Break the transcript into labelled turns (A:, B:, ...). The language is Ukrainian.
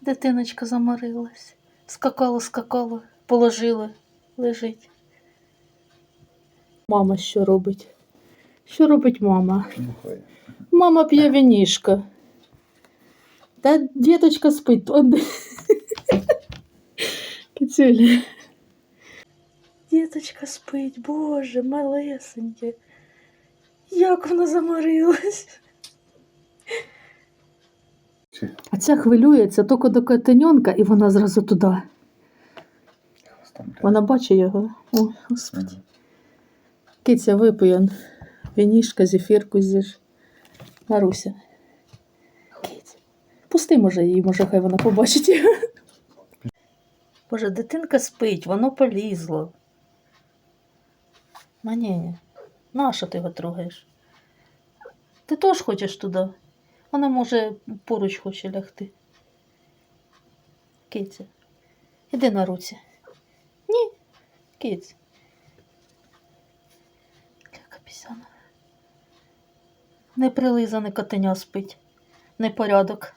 A: Дитиночка заморилась. Скакала, скакала, положили, лежить. Мама що робить? Що робить мама? Мама п'є вінішка. Та діточка спить. Кицюля. Діточка спить, боже, малесеньке. Як вона заморилась. А ця хвилюється тільки до котеньонка, і вона зразу туди. Вона бачить його. О, господи.
B: Мгм.
A: Киця вип'єн. Вінішка, зефірку з'їж. Маруся. Киця. Пусти, може, її, може, хай вона побачить його. Боже, дитинка спить, воно полізло. Манєня, нащо ти його трогаєш? Ти теж хочеш туди? Вона, може, поруч хоче лягти. Киця. Іди на руці. Ні, киць. Ляка пісяна. Неприлизане котеня спить. Непорядок.